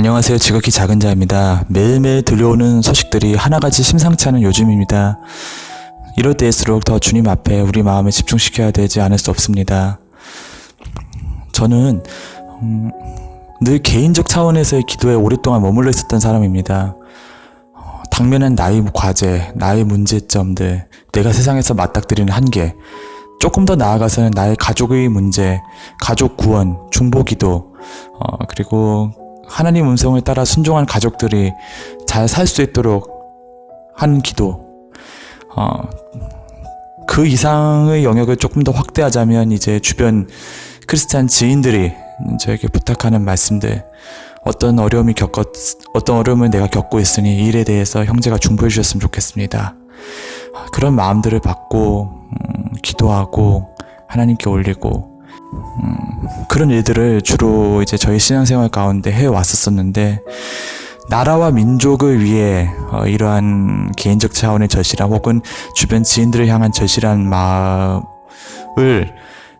안녕하세요. 지극히 작은 자입니다. 매일매일 들려오는 소식들이 하나같이 심상치 않은 요즘입니다. 이럴 때일수록 더 주님 앞에 우리 마음을 집중시켜야 되지 않을 수 없습니다. 저는 음, 늘 개인적 차원에서의 기도에 오랫동안 머물러 있었던 사람입니다. 어, 당면한 나의 과제, 나의 문제점들, 내가 세상에서 맞닥뜨리는 한계, 조금 더 나아가서는 나의 가족의 문제, 가족 구원, 중보기도, 어, 그리고 하나님 음성을 따라 순종한 가족들이 잘 살 수 있도록 한 기도. 어, 그 이상의 영역을 조금 더 확대하자면 이제 주변 크리스찬 지인들이 저에게 부탁하는 말씀들. 어떤 어려움이 겪었, 어떤 어려움을 내가 겪고 있으니 이 일에 대해서 형제가 중보해 주셨으면 좋겠습니다. 그런 마음들을 받고, 음, 기도하고, 하나님께 올리고, 그런 일들을 주로 이제 저희 신앙생활 가운데 해 왔었었는데 나라와 민족을 위해 어, 이러한 개인적 차원의 절실함 혹은 주변 지인들을 향한 절실한 마음을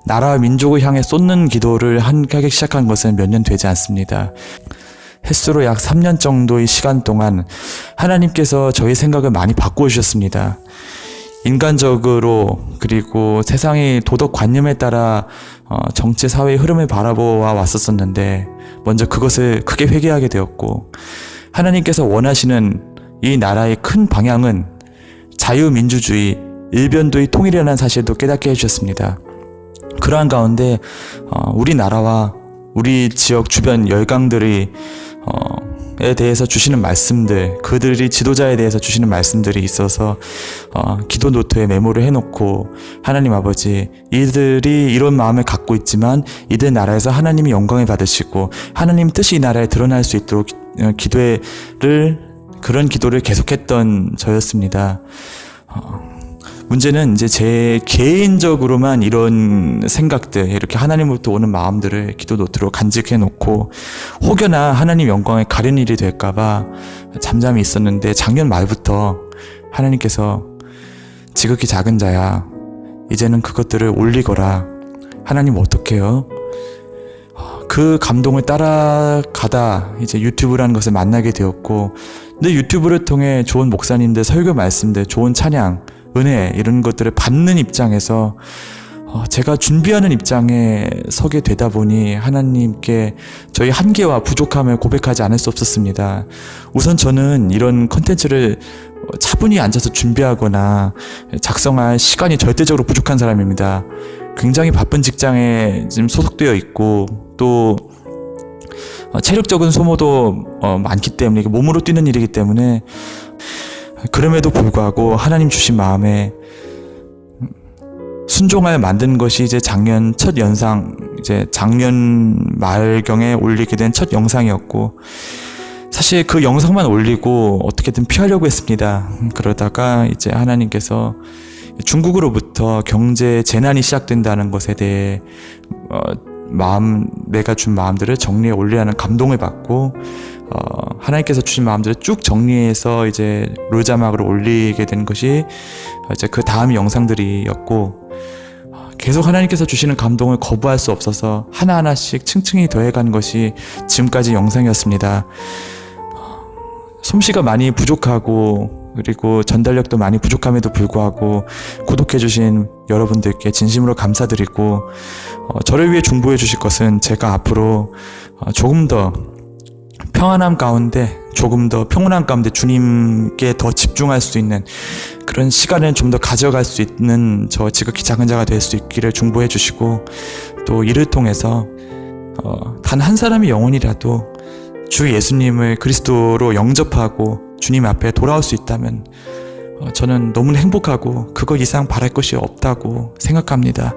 나라와 민족을 향해 쏟는 기도를 하기 시작한 것은 몇 년 되지 않습니다. 횟수로 약 3년 정도의 시간 동안 하나님께서 저희 생각을 많이 바꾸어 주셨습니다. 인간적으로 그리고 세상의 도덕 관념에 따라 어, 정치 사회의 흐름을 바라보아 왔었었는데 먼저 그것을 크게 회개하게 되었고 하나님께서 원하시는 이 나라의 큰 방향은 자유민주주의, 일변도의 통일이라는 사실도 깨닫게 해주셨습니다. 그러한 가운데 어, 우리나라와 우리 지역 주변 열강들이 어, 에 대해서 주시는 말씀들, 그들이 지도자에 대해서 주시는 말씀들이 있어서 어, 기도 노트에 메모를 해놓고 하나님 아버지 이들이 이런 마음을 갖고 있지만 이들 나라에서 하나님이 영광을 받으시고 하나님 뜻이 이 나라에 드러날 수 있도록 어, 기도를 그런 기도를 계속했던 저였습니다. 어, 문제는 이제 제 개인적으로만 이런 생각들, 이렇게 하나님으로부터 오는 마음들을 기도 노트로 간직해 놓고 혹여나 하나님 영광에 가린 일이 될까봐 잠잠히 있었는데 작년 말부터 하나님께서 지극히 작은 자야. 이제는 그것들을 올리거라. 하나님 어떡해요? 그 감동을 따라가다 이제 유튜브라는 것을 만나게 되었고, 근데 유튜브를 통해 좋은 목사님들 설교 말씀들, 좋은 찬양, 은혜 이런 것들을 받는 입장에서 어, 제가 준비하는 입장에 서게 되다 보니 하나님께 저희 한계와 부족함을 고백하지 않을 수 없었습니다. 우선 저는 이런 컨텐츠를 차분히 앉아서 준비하거나 작성할 시간이 절대적으로 부족한 사람입니다. 굉장히 바쁜 직장에 지금 소속되어 있고 또 어, 체력적인 소모도 어, 많기 때문에 몸으로 뛰는 일이기 때문에 그럼에도 불구하고 하나님 주신 마음에 순종하여 만든 것이 이제 작년 첫 영상, 이제 작년 말경에 올리게 된 첫 영상이었고, 사실 그 영상만 올리고 어떻게든 피하려고 했습니다. 그러다가 이제 하나님께서 중국으로부터 경제 재난이 시작된다는 것에 대해 어, 마음 내가 준 마음들을 정리해 올리라는 감동을 받고 어, 하나님께서 주신 마음들을 쭉 정리해서 이제 롤 자막으로 올리게 된 것이 이제 그 다음 영상들이었고 어, 계속 하나님께서 주시는 감동을 거부할 수 없어서 하나하나씩 층층이 더해간 것이 지금까지 영상이었습니다. 어, 솜씨가 많이 부족하고 그리고 전달력도 많이 부족함에도 불구하고 구독해주신 여러분들께 진심으로 감사드리고 어, 저를 위해 중보해 주실 것은 제가 앞으로 어, 조금 더 평안함 가운데 조금 더 평온함 가운데 주님께 더 집중할 수 있는 그런 시간을 좀 더 가져갈 수 있는 저 지극히 작은 자가 될 수 있기를 중보해 주시고 또 이를 통해서 어, 단 한 사람의 영혼이라도 주 예수님을 그리스도로 영접하고 주님 앞에 돌아올 수 있다면 어, 저는 너무 행복하고 그거 이상 바랄 것이 없다고 생각합니다.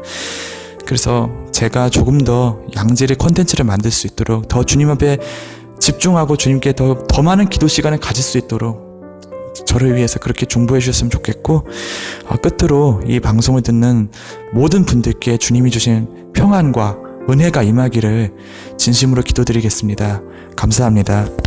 그래서 제가 조금 더 양질의 컨텐츠를 만들 수 있도록 더 주님 앞에 집중하고 주님께 더, 더 많은 기도 시간을 가질 수 있도록 저를 위해서 그렇게 중보해 주셨으면 좋겠고 어, 끝으로 이 방송을 듣는 모든 분들께 주님이 주신 평안과 은혜가 임하기를 진심으로 기도드리겠습니다. 감사합니다.